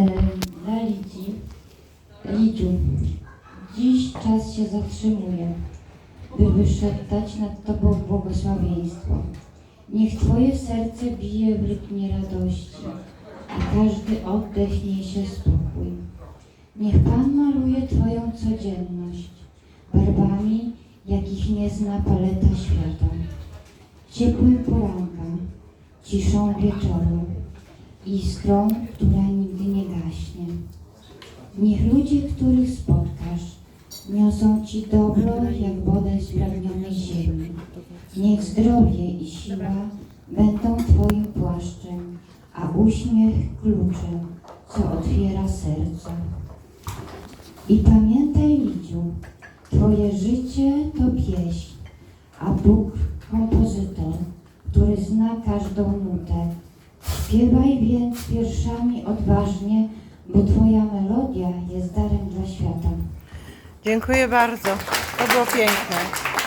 Lidii, Lidziu, dziś czas się zatrzymuje, by wyszeptać nad Tobą błogosławieństwo. Niech Twoje serce bije w rytmie radości, a każdy oddech niesie spokój. Niech Pan maluje Twoją codzienność barwami, jakich nie zna paleta świata, ciepłym poranka, ciszą wieczoru, iskrą, która. Niech ludzie, których spotkasz, niosą Ci dobro jak wodę z ziemi. Niech zdrowie i siła będą Twoim płaszczem, a uśmiech kluczem, co otwiera serce. I pamiętaj, Lidziu, Twoje życie to pieśń, a Bóg kompozytor, który zna każdą nutę. Śpiewaj więc wierszami odważnie, bo Twoja melodia jest darem dla świata. Dziękuję bardzo. To było piękne.